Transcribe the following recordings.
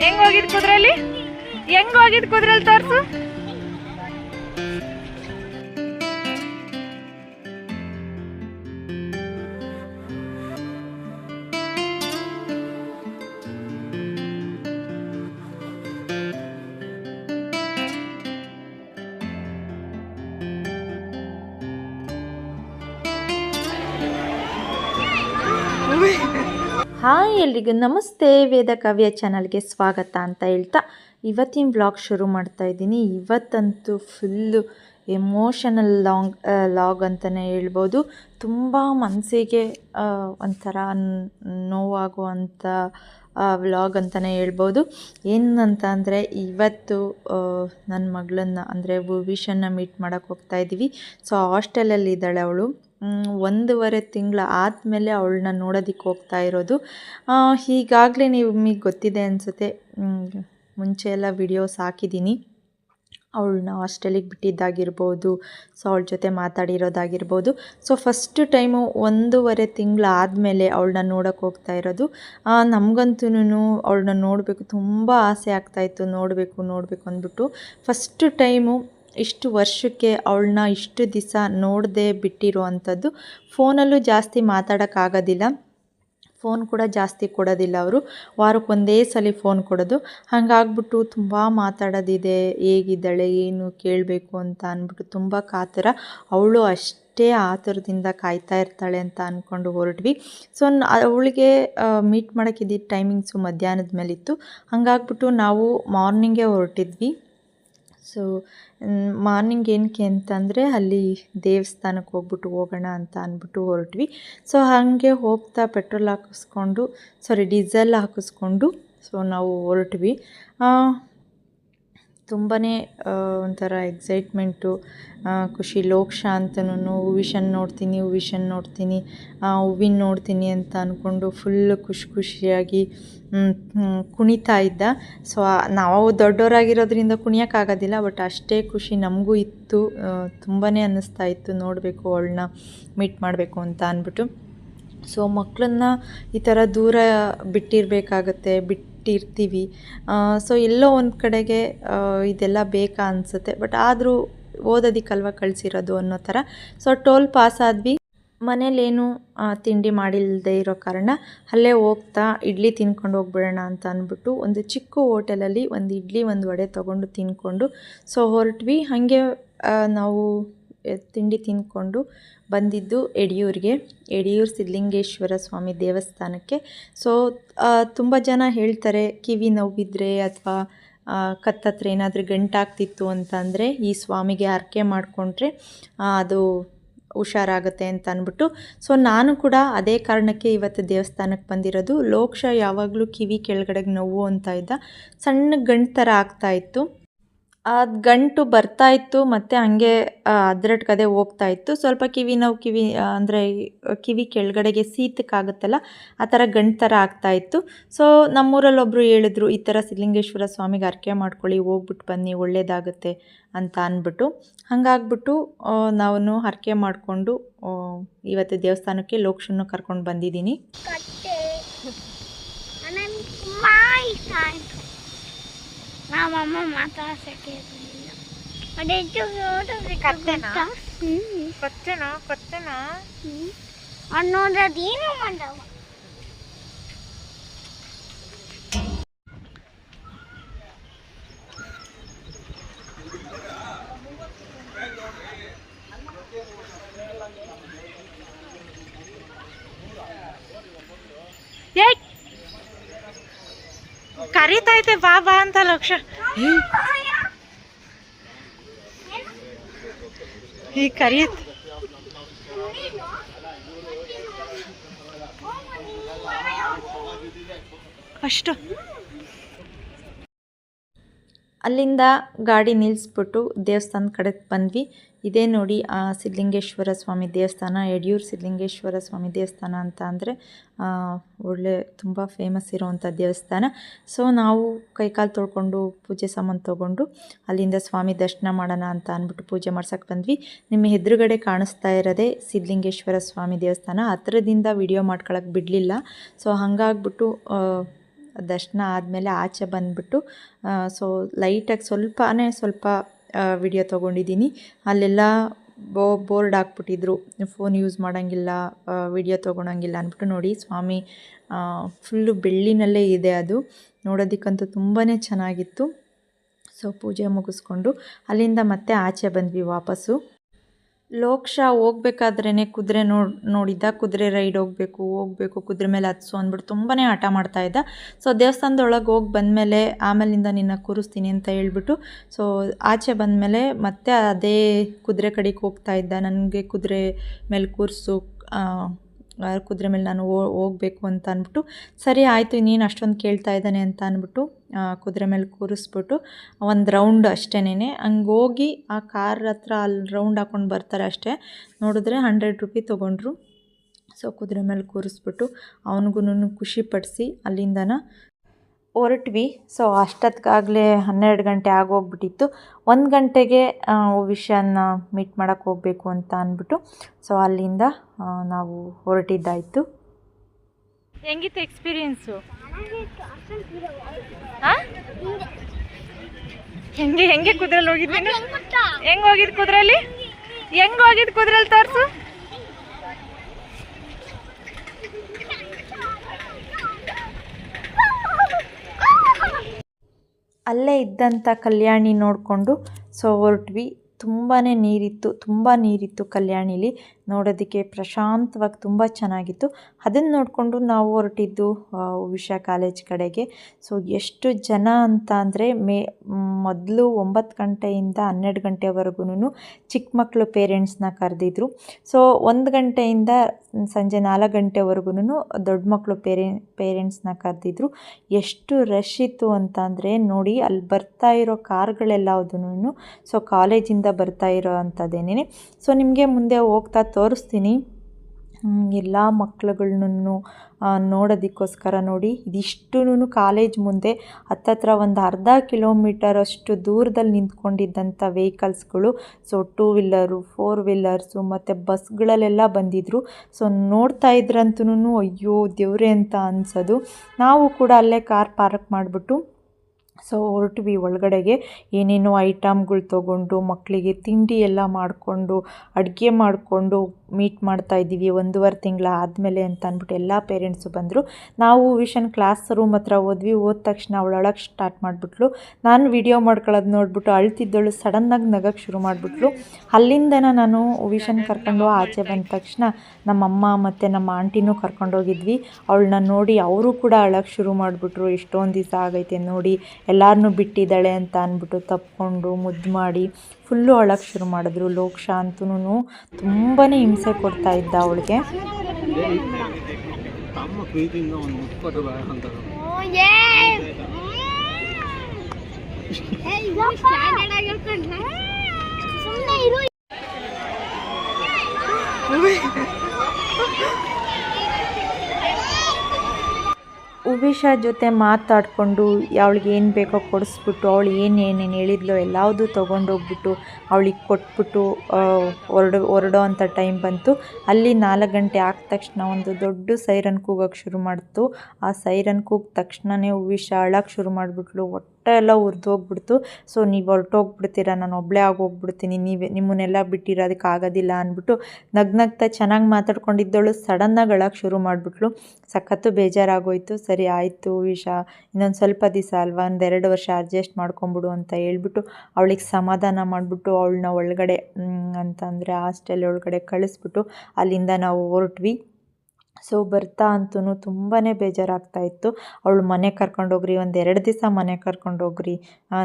ಹೆಂಗ್ ಹೋಗಿದ್ ಕುದ್ರಲ್ಲಿ? ಹೆಂಗ್ ಹೋಗಿದ್ ಕುದ್ರಲ್ಲಿ ತೋರ್ಸು? ಹಾಯ್, ಎಲ್ರಿಗೂ ನಮಸ್ತೆ. ವೇದ ಕಾವ್ಯ ಚಾನಲ್ಗೆ ಸ್ವಾಗತ ಅಂತ ಹೇಳ್ತಾ ಇವತ್ತಿನ ವ್ಲಾಗ್ ಶುರು ಮಾಡ್ತಾ ಇದ್ದೀನಿ. ಇವತ್ತಂತೂ ಫುಲ್ಲು ಎಮೋಷನಲ್ ಲಾಂಗ್ ಲಾಗ್ ಅಂತಲೇ ಹೇಳ್ಬೋದು. ತುಂಬ ಮನಸ್ಸಿಗೆ ಒಂಥರ ನೋವಾಗುವಂಥ ವ್ಲಾಗ್ ಅಂತಲೇ ಹೇಳ್ಬೋದು. ಏನಂತ ಅಂದರೆ, ಇವತ್ತು ನನ್ನ ಮಗಳನ್ನ, ಅಂದರೆ ಭೂವಿಷನ್ನ ಮೀಟ್ ಮಾಡೋಕ್ಕೆ ಹೋಗ್ತಾ ಇದ್ದೀವಿ ಸೊ, ಹಾಸ್ಟೆಲಲ್ಲಿ ಇದ್ದಾಳೆ ಅವಳು. ಒಂದೂವರೆ ತಿಂಗಳು ಆದಮೇಲೆ ಅವಳನ್ನ ನೋಡೋದಕ್ಕೆ ಹೋಗ್ತಾ ಇರೋದು. ಈಗಾಗಲೇ ನಿಮಗೆ ಗೊತ್ತಿದೆ ಅನಿಸುತ್ತೆ. ಮುಂಚೆ ಎಲ್ಲ ವಿಡಿಯೋಸ್ ಹಾಕಿದ್ದೀನಿ. ಅವಳನ್ನ ಹಾಸ್ಟೆಲಿಗೆ ಬಿಟ್ಟಿದ್ದಾಗಿರ್ಬೋದು ಸೊ ಅವಳ ಜೊತೆ ಮಾತಾಡಿರೋದಾಗಿರ್ಬೋದು. ಸೊ ಫಸ್ಟ್ ಟೈಮು ಒಂದೂವರೆ ತಿಂಗಳು ಆದಮೇಲೆ ಅವಳನ್ನ ನೋಡೋಕ್ಕೆ ಹೋಗ್ತಾ ಇರೋದು. ನಮಗಂತೂ ಅವಳನ್ನ ನೋಡಬೇಕು, ತುಂಬ ಆಸೆ ಆಗ್ತಾಯಿತ್ತು ನೋಡಬೇಕು ನೋಡಬೇಕು ಅಂದ್ಬಿಟ್ಟು. ಫಸ್ಟ್ ಟೈಮು ಇಷ್ಟು ವರ್ಷಕ್ಕೆ ಅವಳನ್ನ ಇಷ್ಟು ದಿವಸ ನೋಡದೆ ಬಿಟ್ಟಿರೋ ಅಂಥದ್ದು ಫೋನಲ್ಲೂ ಜಾಸ್ತಿ ಮಾತಾಡೋಕ್ಕಾಗೋದಿಲ್ಲ. ಫೋನ್ ಕೂಡ ಜಾಸ್ತಿ ಕೊಡೋದಿಲ್ಲ ಅವರು. ವಾರಕ್ಕೆ ಒಂದೇ ಸಲ ಫೋನ್ ಕೊಡೋದು. ಹಾಗಾಗ್ಬಿಟ್ಟು ತುಂಬ ಮಾತಾಡೋದಿದೆ. ಹೇಗಿದ್ದಾಳೆ, ಏನು ಕೇಳಬೇಕು ಅಂತ ಅಂದ್ಬಿಟ್ಟು ತುಂಬ ಕಾತರ. ಅವಳು ಅಷ್ಟೇ ಆತುರದಿಂದ ಕಾಯ್ತಾ ಇರ್ತಾಳೆ ಅಂತ ಅಂದ್ಕೊಂಡು ಹೊರಟ್ವಿ. ಸೊ ಅವಳಿಗೆ ಮೀಟ್ ಮಾಡೋಕ್ಕಿದ್ದಿದ್ದ ಟೈಮಿಂಗ್ಸು ಮಧ್ಯಾಹ್ನದ ಮೇಲಿತ್ತು. ಹಾಗಾಗ್ಬಿಟ್ಟು ನಾವು ಮಾರ್ನಿಂಗೇ ಹೊರಟಿದ್ವಿ. ಸೊ ಮಾರ್ನಿಂಗ್ ಏನಕ್ಕೆ ಅಂತಂದರೆ ಅಲ್ಲಿ ದೇವಸ್ಥಾನಕ್ಕೆ ಹೋಗ್ಬಿಟ್ಟು ಹೋಗೋಣ ಅಂತ ಅಂದ್ಬಿಟ್ಟು ಹೊರಟ್ವಿ. ಸೊ ಹಾಗೆ ಹೋಗ್ತಾ ಪೆಟ್ರೋಲ್ ಹಾಕಿಸ್ಕೊಂಡು ಸಾರಿ ಡೀಸೆಲ್ ಹಾಕಿಸ್ಕೊಂಡು ಸೊ ನಾವು ಹೊರಟ್ವಿ. ತುಂಬಾ ಒಂಥರ ಎಕ್ಸೈಟ್ಮೆಂಟು ಖುಷಿ. ಲೋಕ್ಷ ಅಂತನೂ ಹೂವಿಷನ್ ನೋಡ್ತೀನಿ ಹೂವಿಷನ್ ನೋಡ್ತೀನಿ ಹೂವಿನ ನೋಡ್ತೀನಿ ಅಂತ ಅಂದ್ಕೊಂಡು ಫುಲ್ಲು ಖುಷಿ ಖುಷಿಯಾಗಿ ಕುಣಿತಾ ಇದ್ದ. ಸೊ ನಾವು ದೊಡ್ಡವರಾಗಿರೋದ್ರಿಂದ ಕುಣಿಯೋಕ್ಕಾಗೋದಿಲ್ಲ ಬಟ್ ಅಷ್ಟೇ ಖುಷಿ ನಮಗೂ ಇತ್ತು. ತುಂಬಾ ಅನ್ನಿಸ್ತಾ ಇತ್ತು. ನೋಡಬೇಕು ಅವಳನ್ನ ಮೀಟ್ ಮಾಡಬೇಕು ಅಂತ ಅಂದ್ಬಿಟ್ಟು ಸೊ ಮಕ್ಕಳನ್ನ ಈ ಥರ ದೂರ ಬಿಟ್ಟಿರಬೇಕಾಗತ್ತೆ ಬಿಟ್ಟಿರ್ತೀವಿ ಸೊ ಎಲ್ಲೋ ಒಂದು ಕಡೆಗೆ ಇದೆಲ್ಲ ಬೇಕಾ ಅನಿಸುತ್ತೆ. ಬಟ್ ಆದರೂ ಓದೋದಿಕ್ಕಲ್ವ ಕಳಿಸಿರೋದು ಅನ್ನೋ ಥರ. ಸೊ ಟೋಲ್ ಪಾಸ್ ಆದ್ವಿ. ಮನೇಲೇನು ತಿಂಡಿ ಮಾಡಿಲ್ಲದೆ ಇರೋ ಕಾರಣ ಅಲ್ಲೇ ಹೋಗ್ತಾ ಇಡ್ಲಿ ತಿನ್ಕೊಂಡು ಹೋಗ್ಬಿಡೋಣ ಅಂತ ಅಂದ್ಬಿಟ್ಟು ಒಂದು ಚಿಕ್ಕ ಹೋಟೆಲಲ್ಲಿ ಒಂದು ಇಡ್ಲಿ, ಒಂದು ವಡೆ ತೊಗೊಂಡು ತಿನ್ಕೊಂಡು ಸೊ ಹೊರಟ್ವಿ. ಹಾಗೆ ನಾವು ತಿಂಡಿ ತಿಂದ್ಕೊಂಡು ಬಂದಿದ್ದು ಯಡಿಯೂರಿಗೆ ಯಡಿಯೂರು ಸಿದ್ಧಲಿಂಗೇಶ್ವರ ಸ್ವಾಮಿ ದೇವಸ್ಥಾನಕ್ಕೆ. ಸೊ ತುಂಬ ಜನ ಹೇಳ್ತಾರೆ, ಕಿವಿ ನೋವಿದ್ರೆ ಅಥವಾ ಕತ್ತತ್ರ ಏನಾದರೂ ಗಂಟಾಗ್ತಿತ್ತು ಅಂತ ಅಂದರೆ ಈ ಸ್ವಾಮಿಗೆ ಹರಕೆ ಮಾಡಿಕೊಂಡ್ರೆ ಅದು ಹುಷಾರಾಗುತ್ತೆ ಅಂತ ಅಂದ್ಬಿಟ್ಟು ಸೊ, ನಾನು ಕೂಡ ಅದೇ ಕಾರಣಕ್ಕೆ ಇವತ್ತು ದೇವಸ್ಥಾನಕ್ಕೆ ಬಂದಿರೋದು. ಲೋಕ್ಷ ಯಾವಾಗಲೂ ಕಿವಿ ಕೆಳಗಡೆಗೆ ನೋವು ಅಂತ ಇದ್ದ. ಸಣ್ಣ ಗಂಟು ಥರ ಆಗ್ತಾಯಿತ್ತು ಅದು ಗಂಟು ಬರ್ತಾ ಇತ್ತು, ಮತ್ತು ಹಾಗೆ ಅದ್ರಟ್ಕದೆ ಹೋಗ್ತಾ ಇತ್ತು. ಸ್ವಲ್ಪ ಕಿವಿ ನಾವು, ಕಿವಿ ಅಂದರೆ, ಕಿವಿ ಕೆಳಗಡೆಗೆ ಸೀತಕ್ಕಾಗುತ್ತಲ್ಲ, ಆ ಥರ ಗಂಟು ಥರ ಆಗ್ತಾಯಿತ್ತು ಸೊ ನಮ್ಮೂರಲ್ಲಿ ಒಬ್ಬರು ಹೇಳಿದ್ರು, ಈ ಥರ ಸಿದ್ಧಲಿಂಗೇಶ್ವರ ಸ್ವಾಮಿಗೆ ಅರ್ಕೆ ಮಾಡ್ಕೊಳ್ಳಿ ಹೋಗ್ಬಿಟ್ಟು ಬನ್ನಿ ಒಳ್ಳೆಯದಾಗುತ್ತೆ ಅಂತ ಅಂದ್ಬಿಟ್ಟು. ಹಾಗಾಗ್ಬಿಟ್ಟು ನಾವು ಹರಕೆ ಮಾಡಿಕೊಂಡು ಇವತ್ತು ದೇವಸ್ಥಾನಕ್ಕೆ ಲೋಕ್ಷನ್ನು ಕರ್ಕೊಂಡು ಬಂದಿದ್ದೀನಿ ಕಟ್ಟೆ ನನಗೆ ತುಂಬ ಇಷ್ಟ ಆಯಿತು ನಮ್ಮಮ್ಮ ಮಾತಾಡ್ಸಕ್ಕೆ ಅನ್ನೋದೇನು ಮಾಡವ ಕರಿತೈತೆ ಬಾ ಬಾ ಅಂತ ಲಕ್ಷ. ಈ ಕರಿಯತ್. ಅಷ್ಟು. ಅಲ್ಲಿಂದ ಗಾಡಿ ನಿಲ್ಲಿಸ್ಬಿಟ್ಟು ದೇವಸ್ಥಾನದ ಕಡೆಗೆ ಬಂದ್ವಿ. ಇದೇ ನೋಡಿ ಆ ಸಿದ್ಧಲಿಂಗೇಶ್ವರ ಸ್ವಾಮಿ ದೇವಸ್ಥಾನ, ಯಡಿಯೂರು ಸಿದ್ಧಲಿಂಗೇಶ್ವರ ಸ್ವಾಮಿ ದೇವಸ್ಥಾನ ಅಂತ ಅಂದರೆ ಒಳ್ಳೆ ತುಂಬ ಫೇಮಸ್ ಇರುವಂಥ ದೇವಸ್ಥಾನ. ಸೊ ನಾವು ಕೈಕಾಲು ತೊಳ್ಕೊಂಡು ಪೂಜೆ ಸಾಮಾನು ತೊಗೊಂಡು ಅಲ್ಲಿಂದ ಸ್ವಾಮಿ ದರ್ಶನ ಮಾಡೋಣ ಅಂತ ಅಂದ್ಬಿಟ್ಟು ಪೂಜೆ ಮಾಡ್ಸೋಕ್ಕೆ ಬಂದ್ವಿ. ನಿಮ್ಮ ಎದುರುಗಡೆ ಕಾಣಿಸ್ತಾ ಇರೋದೇ ಸಿದ್ಧಲಿಂಗೇಶ್ವರ ಸ್ವಾಮಿ ದೇವಸ್ಥಾನ. ಹತ್ರದಿಂದ ವಿಡಿಯೋ ಮಾಡ್ಕೊಳಕ್ಕೆ ಬಿಡಲಿಲ್ಲ. ಸೊ ಹಾಗಾಗ್ಬಿಟ್ಟು ದರ್ಶನ ಆದಮೇಲೆ ಆಚೆ ಬಂದ್ಬಿಟ್ಟು ಸೊ ಲೈಟಾಗಿ ಸ್ವಲ್ಪನೇ ಸ್ವಲ್ಪ ವಿಡಿಯೋ ತೊಗೊಂಡಿದ್ದೀನಿ. ಅಲ್ಲೆಲ್ಲ ಬೋ, ಬೋರ್ಡ್ ಹಾಕ್ಬಿಟ್ಟಿದ್ರು. ಫೋನ್ ಯೂಸ್ ಮಾಡೋಂಗಿಲ್ಲ ವಿಡಿಯೋ ತೊಗೊಳಂಗಿಲ್ಲ ಅಂದ್ಬಿಟ್ಟು ನೋಡಿ. ಸ್ವಾಮಿ ಫುಲ್ಲು ಬೆಳ್ಳಿನಲ್ಲೇ ಇದೆ ಅದು. ನೋಡೋದಕ್ಕಂತೂ ತುಂಬಾ ಚೆನ್ನಾಗಿತ್ತು. ಸೊ ಪೂಜೆ ಮುಗಿಸ್ಕೊಂಡು ಅಲ್ಲಿಂದ ಮತ್ತೆ ಆಚೆ ಬಂದ್ವಿ ವಾಪಸ್ಸು. ಲೋಕ್ಷ ಹೋಗ್ಬೇಕಾದ್ರೇ ಕುದುರೆ ನೋಡಿ ನೋಡಿದ್ದ, ಕುದುರೆ ರೈಡ್ ಹೋಗಬೇಕು ಹೋಗಬೇಕು, ಕುದುರೆ ಮೇಲೆ ಹತ್ಸು ಅಂದ್ಬಿಟ್ಟು ತುಂಬಾ ಹಠ ಮಾಡ್ತಾ ಇದ್ದ. ಸೊ ದೇವಸ್ಥಾನದೊಳಗೆ ಹೋಗಿ ಬಂದಮೇಲೆ ಆಮೇಲಿಂದ ನಿನ್ನ ಕೂರಿಸ್ತೀನಿ ಅಂತ ಹೇಳ್ಬಿಟ್ಟು ಸೊ ಆಚೆ ಬಂದಮೇಲೆ ಮತ್ತೆ ಅದೇ ಕುದುರೆ ಕಡೆಗೆ ಹೋಗ್ತಾ ಇದ್ದ. ನನಗೆ ಕುದುರೆ ಮೇಲೆ ಕೂರಿಸು ಕುದುರೆ ಮೇಲೆ ನಾನು ಹೋಗಬೇಕು ಅಂತ ಅಂದ್ಬಿಟ್ಟು, ಸರಿ ಆಯಿತು, ನೀನು ಅಷ್ಟೊಂದು ಕೇಳ್ತಾ ಇದ್ದಾನೆ ಅಂತ ಅಂದ್ಬಿಟ್ಟು ಕುದುರೆ ಮೇಲೆ ಕೂರಿಸ್ಬಿಟ್ಟು ಒಂದು ರೌಂಡ್ ಅಷ್ಟೇನೆ ಹಂಗೆ ಹೋಗಿ ಆ ಕಾರ್ ಹತ್ರ ಅಲ್ಲಿ ರೌಂಡ್ ಹಾಕ್ಕೊಂಡು ಬರ್ತಾರೆ ಅಷ್ಟೇ. ನೋಡಿದ್ರೆ ಹಂಡ್ರೆಡ್ ರುಪಿ ತೊಗೊಂಡ್ರು. ಸೊ ಕುದುರೆ ಮೇಲೆ ಕೂರಿಸ್ಬಿಟ್ಟು ಅವನಿಗೂ ಖುಷಿಪಡಿಸಿ ಅಲ್ಲಿಂದನ ಹೊರಟ್ವಿ. ಸೊ ಅಷ್ಟೊತ್ತಿಗಾಗಲೇ ಹನ್ನೆರಡು ಗಂಟೆ ಆಗೋಗ್ಬಿಟ್ಟಿತ್ತು. ಒಂದು ಗಂಟೆಗೆ ವಿಷಯನ ಮೀಟ್ ಮಾಡೋಕ್ಕೆ ಹೋಗಬೇಕು ಅಂತ ಅಂದ್ಬಿಟ್ಟು ಸೊ ಅಲ್ಲಿಂದ ನಾವು ಹೊರಟಿದ್ದಾಯಿತು. ಹೆಂಗಿತ್ತು ಎಕ್ಸ್ಪೀರಿಯನ್ಸು ಹೆಂಗೆ ಹೆಂಗೆ ಕುದ್ರಲ್ಲಿ ಹೋಗಿದ್ದೀನಿ ಹೆಂಗೆ ಹೋಗಿದ್ದು ಕುದ್ರಲ್ಲಿ? ಹೆಂಗೆ ಹೋಗಿದ್ದು ಕುದ್ರಲ್ಲಿ ತೋರ್ಸು? ಅಲ್ಲೇ ಇದ್ದಂಥ ಕಲ್ಯಾಣಿ ನೋಡಿಕೊಂಡು ಸೊ ಹೊರಟ್ವಿ ತುಂಬಾ ನೀರಿತ್ತು ತುಂಬ ನೀರಿತ್ತು ಕಲ್ಯಾಣಿಲಿ. ನೋಡೋದಕ್ಕೆ ಪ್ರಶಾಂತವಾಗಿ ತುಂಬ ಚೆನ್ನಾಗಿತ್ತು. ಅದನ್ನು ನೋಡಿಕೊಂಡು ನಾವು ಹೊರಟಿದ್ದು ಉಷಾ ಕಾಲೇಜ್ ಕಡೆಗೆ. ಸೊ, ಎಷ್ಟು ಜನ ಅಂತ ಅಂದರೆ, ಮೇ, ಮೊದಲು ಒಂಬತ್ತು ಗಂಟೆಯಿಂದ ಹನ್ನೆರಡು ಗಂಟೆವರೆಗೂ ಚಿಕ್ಕ ಮಕ್ಕಳು ಪೇರೆಂಟ್ಸ್ನ ಕರೆದಿದ್ರು. ಸೊ, ಒಂದು ಗಂಟೆಯಿಂದ ಸಂಜೆ ನಾಲ್ಕು ಗಂಟೆವರೆಗೂ ದೊಡ್ಡ ಮಕ್ಕಳು ಪೇರೆ, ಪೇರೆಂಟ್ಸ್ನ ಕರೆದಿದ್ರು. ಎಷ್ಟು ರಶ್ ಇತ್ತು ಅಂತ ಅಂದರೆ, ನೋಡಿ ಅಲ್ಲಿ ಬರ್ತಾ ಇರೋ ಕಾರ್ಗಳೆಲ್ಲ ಅದನ್ನು, ಸೊ, ಕಾಲೇಜಿಂದ ಬರ್ತಾ ಇರೋ ಅಂಥದ್ದೇನೆ ಸೊ, ನಿಮಗೆ ಮುಂದೆ ಹೋಗ್ತಾ ತೋರಿಸ್ತೀನಿ. ಎಲ್ಲ ಮಕ್ಳುಗಳ್ನೂ ನೋಡೋದಕ್ಕೋಸ್ಕರ ನೋಡಿ. ಇದಿಷ್ಟೂ ಕಾಲೇಜ್ ಮುಂದೆ ಹತ್ತತ್ರ ಒಂದು ಅರ್ಧ ಕಿಲೋಮೀಟರ್ ಅಷ್ಟು ದೂರದಲ್ಲಿ ನಿಂತ್ಕೊಂಡಿದ್ದಂಥ ವೆಹಿಕಲ್ಸ್ಗಳು, so two wheeler, four wheelers, ಮತ್ತು ಬಸ್ಗಳಲ್ಲೆಲ್ಲ ಬಂದಿದ್ದರು ಸೊ ನೋಡ್ತಾ ಇದ್ರಂತೂ ಅಯ್ಯೋ, ದೇವ್ರೆ ಅಂತ ಅನ್ಸೋದು. ನಾವು ಕೂಡ ಅಲ್ಲೇ ಕಾರ್ ಪಾರ್ಕ್ ಮಾಡಿಬಿಟ್ಟು ಸೊ ಹೊರಟ್ವಿ ಒಳಗಡೆಗೆ ಏನೇನೋ ಐಟಮ್ಗಳು ತೊಗೊಂಡು ಮಕ್ಕಳಿಗೆ ತಿಂಡಿ ಎಲ್ಲ ಮಾಡಿಕೊಂಡು, ಅಡುಗೆ ಮಾಡಿಕೊಂಡು ಮೀಟ್ ಮಾಡ್ತಾ ಇದ್ದೀವಿ ಒಂದೂವರೆ ತಿಂಗಳ ಆದಮೇಲೆ ಅಂತ ಅಂದ್ಬಿಟ್ಟು ಎಲ್ಲ ಪೇರೆಂಟ್ಸು ಬಂದರು. ನಾವು ವಿಷನ್ ಕ್ಲಾಸ್ ರೂಮ್ ಹತ್ರ ಹೋದ್ವಿ, ಹೋದ ತಕ್ಷಣ ಅವಳು ಅಳಕ್ಕೆ ಸ್ಟಾರ್ಟ್ ಮಾಡಿಬಿಟ್ಲು. ನಾನು ವಿಡಿಯೋ ಮಾಡ್ಕೊಳ್ಳೋದು ನೋಡ್ಬಿಟ್ಟು ಅಳ್ತಿದ್ದಳು ಸಡನ್ನಾಗಿ ನಗಕ್ಕೆ ಶುರು ಮಾಡಿಬಿಟ್ಲು. ಅಲ್ಲಿಂದನ ನಾನು ವಿಷನ್ ಕರ್ಕೊಂಡು ಆಚೆ ಬಂದ ತಕ್ಷಣ ನಮ್ಮಮ್ಮ ಮತ್ತು ನಮ್ಮ ಆಂಟಿನೂ ಕರ್ಕೊಂಡೋಗಿದ್ವಿ. ಅವಳನ್ನ ನೋಡಿ ಅವರು ಕೂಡ ಅಳಕ್ಕೆ ಶುರು ಮಾಡಿಬಿಟ್ರು. ಎಷ್ಟೊಂದು ದಿವಸ ಆಗೈತೆ ನೋಡಿ ಎಲ್ಲರನ್ನೂ ಬಿಟ್ಟಿದ್ದಾಳೆ ಅಂತ ಅಂದ್ಬಿಟ್ಟು ತಪ್ಕೊಂಡು ಮುದ್ದು ಮಾಡಿ ಫುಲ್ಲು ಅಳಕ್ಕೆ ಶುರು ಮಾಡಿದ್ರು. ಲೋಕ್ಷ ಅಂತೂ ತುಂಬಾ ಹಿಂಸೆ ಕೊಡ್ತಾ ಇದ್ದ ಅವಳಿಗೆ. ಉವೇಶ ಜೊತೆ ಮಾತಾಡಿಕೊಂಡು ಅವಳಿಗೆ ಏನು ಬೇಕೋ ಕೊಡಿಸ್ಬಿಟ್ಟು, ಅವಳು ಏನೇನೇನು ಏನೇನು ಹೇಳಿದ್ಲೋ ಎಲ್ಲವುದು ತೊಗೊಂಡೋಗ್ಬಿಟ್ಟು ಅವಳಿಗೆ ಕೊಟ್ಬಿಟ್ಟು ಹೊರಡು, ಹೊರಡೋ ಅಂಥ ಟೈಮ್ ಬಂತು. ಅಲ್ಲಿ ನಾಲ್ಕು ಗಂಟೆ ಆದ ತಕ್ಷಣ ಒಂದು ದೊಡ್ಡ ಸೈರನ್ ಕೂಗೋಕ್ಕೆ ಶುರು ಮಾಡ್ತು. ಆ ಸೈರನ್ ಕೂಗಿದ ತಕ್ಷಣವೇ ಉವೇಶ ಅಳಕ್ಕೆ ಶುರು ಮಾಡಿಬಿಟ್ಲು. ಹೊಟ್ಟೆ ಎಲ್ಲ ಉರಿದು ಹೋಗ್ಬಿಡ್ತು. ಸೊ ನೀವು ಹೊರಟೋಗ್ಬಿಡ್ತೀರ? ನಾನು ಒಬ್ಬಳೇ ಆಗೋಗ್ಬಿಡ್ತೀನಿ ನೀವೇ, ನಿಮ್ಮನ್ನೆಲ್ಲ ಬಿಟ್ಟಿರೋದಕ್ಕೆ ಆಗೋದಿಲ್ಲ ಅಂದ್ಬಿಟ್ಟು ನಗ್ನಗ್ತಾ ಚೆನ್ನಾಗಿ ಮಾತಾಡ್ಕೊಂಡಿದ್ದವಳು ಸಡನ್ನಾಗಿ ಅಳಕ್ಕೆ ಶುರು ಮಾಡಿಬಿಟ್ಲು. ಸಖತ್ತು ಬೇಜಾರಾಗೋಯ್ತು. ಸರಿ ಆಯಿತು ವಿಷಾ, ಇನ್ನೊಂದು ಸ್ವಲ್ಪ ದಿವಸ ಅಲ್ವಾ? ಒಂದೆರಡು ವರ್ಷ ಅಡ್ಜಸ್ಟ್ ಮಾಡ್ಕೊಂಬಿಡು ಅಂತ ಹೇಳ್ಬಿಟ್ಟು ಅವಳಿಗೆ ಸಮಾಧಾನ ಮಾಡಿಬಿಟ್ಟು ಅವಳನ್ನ ಒಳಗಡೆ ಅಂತಂದರೆ ಹಾಸ್ಟೆಲ್ ಒಳಗಡೆ ಕಳಿಸ್ಬಿಟ್ಟು ಅಲ್ಲಿಂದ ನಾವು ಹೊರಟ್ವಿ. ಸೊ ಬರ್ತಾ ಅಂತೂ ತುಂಬಾ ಬೇಜಾರಾಗ್ತಾ ಇತ್ತು. ಅವಳು ಮನೆಗೆ ಕರ್ಕೊಂಡೋಗ್ರಿ ಒಂದು ಎರಡು ದಿವಸ ಮನೆಗೆ ಕರ್ಕೊಂಡೋಗ್ರಿ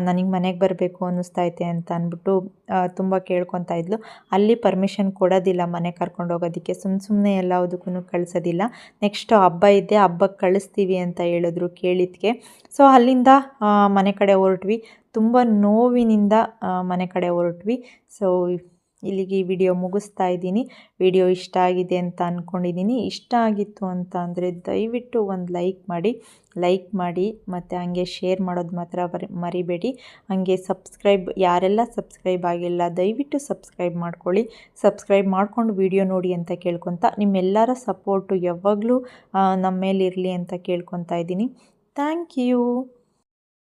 ನನಗೆ ಮನೆಗೆ ಬರಬೇಕು ಅನ್ನಿಸ್ತೈತೆ ಅಂತ ಅಂದ್ಬಿಟ್ಟು ತುಂಬ ಕೇಳ್ಕೊತಾ ಇದ್ಲು. ಅಲ್ಲಿ ಪರ್ಮಿಷನ್ ಕೊಡೋದಿಲ್ಲ ಮನೆ ಕರ್ಕೊಂಡೋಗೋದಕ್ಕೆ ಸುಮ್ಮ ಸುಮ್ಮನೆ ಎಲ್ಲದಕ್ಕೂ ಕಳಿಸೋದಿಲ್ಲ. ನೆಕ್ಸ್ಟ್ ಹಬ್ಬ ಇದ್ದೆ ಹಬ್ಬಕ್ಕೆ ಕಳಿಸ್ತೀವಿ ಅಂತ ಹೇಳಿದ್ರು ಕೇಳಿದ್ಕೆ. ಸೊ ಅಲ್ಲಿಂದ ಮನೆ ಕಡೆ ಹೊರಟ್ವಿ. ತುಂಬ ನೋವಿನಿಂದ ಮನೆ ಕಡೆ ಹೊರಟ್ವಿ. ಸೊ ಇಲ್ಲಿಗೆ ಈ ವಿಡಿಯೋ ಮುಗಿಸ್ತಾ ಇದ್ದೀನಿ. ವಿಡಿಯೋ ಇಷ್ಟ ಆಗಿದೆ ಅಂತ ಅಂದ್ಕೊಂಡಿದ್ದೀನಿ ಇಷ್ಟ ಆಗಿತ್ತು ಅಂತ ಅಂದರೆ ದಯವಿಟ್ಟು ಒಂದು ಲೈಕ್ ಮಾಡಿ. ಲೈಕ್ ಮಾಡಿ ಮತ್ತು ಹಂಗೆ ಶೇರ್ ಮಾಡೋದು ಮಾತ್ರ ಮರಿಬೇಡಿ. ಹಾಗೆ ಸಬ್ಸ್ಕ್ರೈಬ್ ಯಾರೆಲ್ಲ ಸಬ್ಸ್ಕ್ರೈಬ್ ಆಗಿಲ್ಲ ದಯವಿಟ್ಟು ಸಬ್ಸ್ಕ್ರೈಬ್ ಮಾಡ್ಕೊಳ್ಳಿ. ಸಬ್ಸ್ಕ್ರೈಬ್ ಮಾಡ್ಕೊಂಡು ವಿಡಿಯೋ ನೋಡಿ ಅಂತ ಕೇಳ್ಕೊತ ನಿಮ್ಮೆಲ್ಲರ ಸಪೋರ್ಟು ಯಾವಾಗಲೂ ನಮ್ಮ ಮೇಲೆ ಇರಲಿ ಅಂತ ಕೇಳ್ಕೊತಾ ಇದ್ದೀನಿ. Thank you.